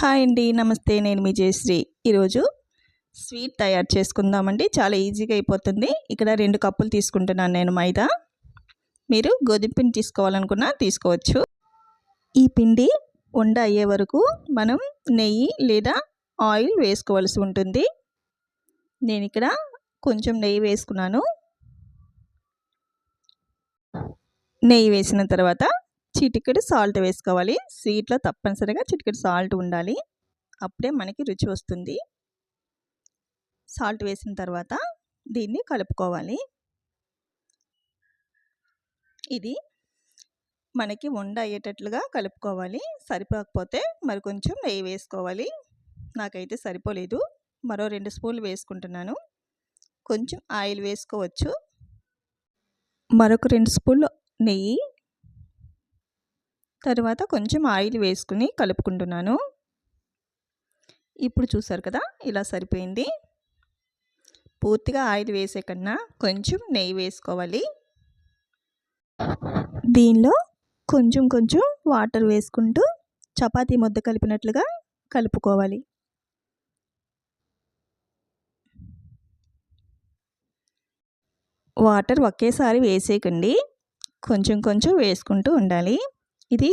Hi అండి నమస్తే నేను మీ జయశ్రీ. ఈరోజు స్వీట్ తయారు చేసుకుందామండి. చాలా ఈజీగా అయిపోతుంది. ఇక్కడ రెండు కప్పులు తీసుకుంటున్నాను నేను మైదా. మీరు గోధుమ పిండి తీసుకోవాలనుకున్నా తీసుకోవచ్చు. ఈ పిండి ఉండ అయ్యే వరకు మనం నెయ్యి లేదా ఆయిల్ వేసుకోవాల్సి ఉంటుంది. నేను ఇక్కడ కొంచెం నెయ్యి వేసుకున్నాను. నెయ్యి వేసిన తర్వాత చిటికెడు సాల్ట్ వేసుకోవాలి. స్వీట్లో తప్పనిసరిగా చిటికెడు సాల్ట్ ఉండాలి. అప్పుడే మనకి రుచి వస్తుంది. సాల్ట్ వేసిన తర్వాత దీన్ని కలుపుకోవాలి. ఇది మనకి వండ అయ్యేటట్లుగా కలుపుకోవాలి. సరిపోకపోతే మరి కొంచెం నెయ్యి వేసుకోవాలి. నాకైతే సరిపోలేదు. మరో రెండు స్పూన్లు వేసుకుంటున్నాను. కొంచెం ఆయిల్ వేసుకోవచ్చు. మరొక రెండు స్పూన్లు నెయ్యి తర్వాత కొంచెం ఆయిల్ వేసుకుని కలుపుకుంటున్నాను. ఇప్పుడు చూసారు కదా ఇలా సరిపోయింది. పూర్తిగా ఆయిల్ వేసే కన్నా కొంచెం నెయ్యి వేసుకోవాలి. దీనిలో కొంచెం కొంచెం వాటర్ వేసుకుంటూ చపాతీ ముద్ద కలిపినట్లుగా కలుపుకోవాలి. వాటర్ ఒకేసారి వేసేయకండి. కొంచెం కొంచెం వేసుకుంటూ ఉండాలి. ఇది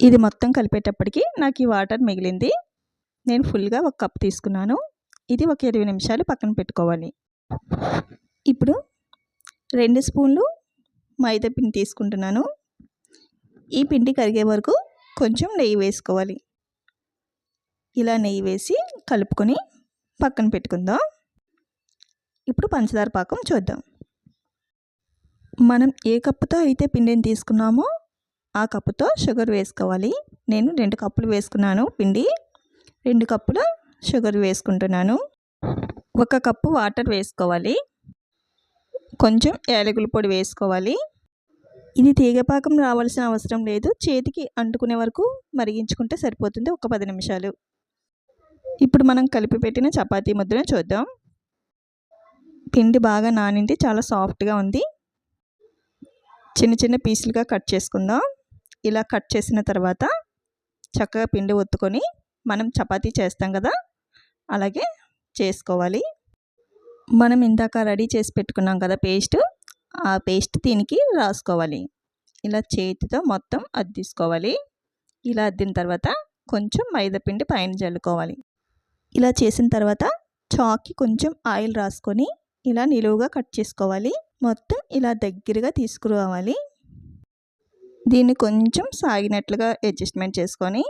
ఇది మొత్తం కలిపేటప్పటికి నాకు ఈ వాటర్ మిగిలింది. నేను ఫుల్గా ఒక కప్ తీసుకున్నాను. ఇది ఒక ఇరవై నిమిషాలు పక్కన పెట్టుకోవాలి. ఇప్పుడు రెండు స్పూన్లు మైదా పిండి తీసుకుంటున్నాను. ఈ పిండి కరిగే వరకు కొంచెం నెయ్యి వేసుకోవాలి. ఇలా నెయ్యి వేసి కలుపుకొని పక్కన పెట్టుకుందాం. ఇప్పుడు పంచదార పాకం చూద్దాం. మనం ఏ కప్పుతో అయితే పిండిని తీసుకున్నామో ఆ కప్పుతో షుగర్ వేసుకోవాలి. నేను రెండు కప్పులు వేసుకున్నాను పిండి. రెండు కప్పుల షుగర్ వేసుకుంటున్నాను. ఒక కప్పు వాటర్ వేసుకోవాలి. కొంచెం యాలకుల పొడి వేసుకోవాలి. ఇది తీగపాకం రావాల్సిన అవసరం లేదు. చేతికి అంటుకునే వరకు మరిగించుకుంటే సరిపోతుంది ఒక పది నిమిషాలు. ఇప్పుడు మనం కలిపి పెట్టిన చపాతీ ముద్దను చూద్దాం. పిండి బాగా నానింది చాలా సాఫ్ట్గా ఉంది. చిన్న చిన్న పీసులుగా కట్ చేసుకుందాం. ఇలా కట్ చేసిన తర్వాత చక్కగా పిండి ఒత్తుకొని మనం చపాతీ చేస్తాం కదా? అలాగే చేసుకోవాలి. మనం ఇందాక రెడీ చేసి పెట్టుకున్నాం కదా పేస్ట్? ఆ పేస్ట్ దీనికి రాసుకోవాలి. ఇలా చేతితో మొత్తం అద్దిసుకోవాలి ఇలా అద్దిన తర్వాత కొంచెం మైదా పిండి పైన చల్లుకోవాలి ఇలా చేసిన తర్వాత చాక్కి కొంచెం ఆయిల్ రాసుకొని ఇలా నిలువుగా కట్ చేసుకోవాలి. మొత్తం ఇలా దగ్గరగా తీసుకురావాలి. దీన్ని కొంచెం సాగినట్లుగా అడ్జస్ట్మెంట్ చేసుకొని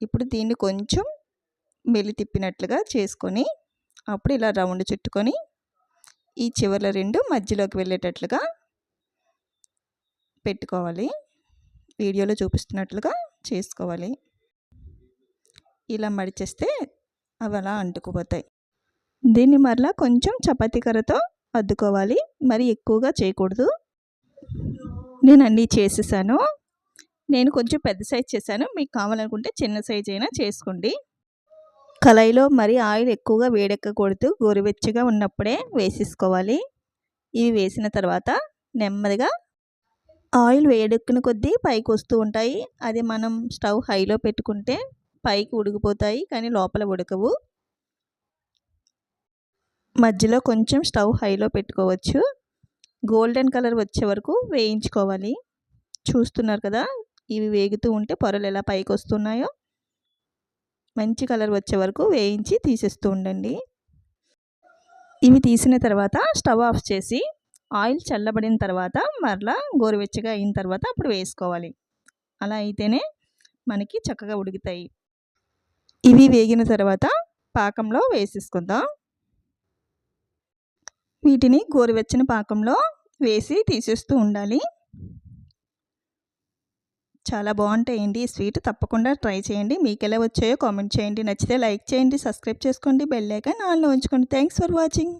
ఇప్పుడు దీన్ని కొంచెం మెలి తిప్పినట్లుగా చేసుకొని అప్పుడు ఇలా రౌండ్ చుట్టుకొని ఈ చివర్ల రెండు మధ్యలోకి వెళ్ళేటట్లుగా పెట్టుకోవాలి. వీడియోలో చూపిస్తున్నట్లుగా చేసుకోవాలి. ఇలా మడిచేస్తే అవి అలా అంటుకుపోతాయి. దీన్ని మరలా కొంచెం చపాతీ కర్రతో అద్దుకోవాలి. మరి ఎక్కువగా చేయకూడదు. నేను అన్నీ చేసేసాను. నేను కొంచెం పెద్ద సైజ్ చేశాను. మీకు కావాలనుకుంటే చిన్న సైజ్ అయినా చేసుకోండి. కళాయిలో మరి ఆయిల్ ఎక్కువగా వేడెక్కకూడదు. గోరువెచ్చగా ఉన్నప్పుడే వేసేసుకోవాలి. ఇవి వేసిన తర్వాత నెమ్మదిగా ఆయిల్ వేడెక్కిన కొద్దీ పైకి వస్తూ ఉంటాయి. అది మనం స్టవ్ హైలో పెట్టుకుంటే పైకి ఉడికిపోతాయి కానీ లోపల ఉడకవు. మధ్యలో కొంచెం స్టవ్ హైలో పెట్టుకోవచ్చు. గోల్డెన్ కలర్ వచ్చే వరకు వేయించుకోవాలి. చూస్తున్నారు కదా ఇవి వేగుతూ ఉంటే పొరలు ఎలా పైకి వస్తున్నాయో మంచి కలర్ వచ్చే వరకు వేయించి తీసేస్తూ ఉండండి. ఇవి తీసిన తర్వాత స్టవ్ ఆఫ్ చేసి ఆయిల్ చల్లబడిన తర్వాత మరలా గోరువెచ్చగా అయిన తర్వాత అప్పుడు వేసుకోవాలి. అలా అయితేనే మనకి చక్కగా ఉడుకుతాయి. ఇవి వేగిన తర్వాత పాకంలో వేసేసుకుందాం. వీటిని గోరువెచ్చని పాకంలో వేసి తీసేస్తూ ఉండాలి. చాలా బాగుంటాయండి. ఈ స్వీట్ తప్పకుండా ట్రై చేయండి. మీకు ఎలా వచ్చాయో కామెంట్ చేయండి. నచ్చితే లైక్ చేయండి సబ్స్క్రైబ్ చేసుకోండి. బెల్ ఐకాన్ ఆన్లో ఉంచుకోండి. Thanks for watching.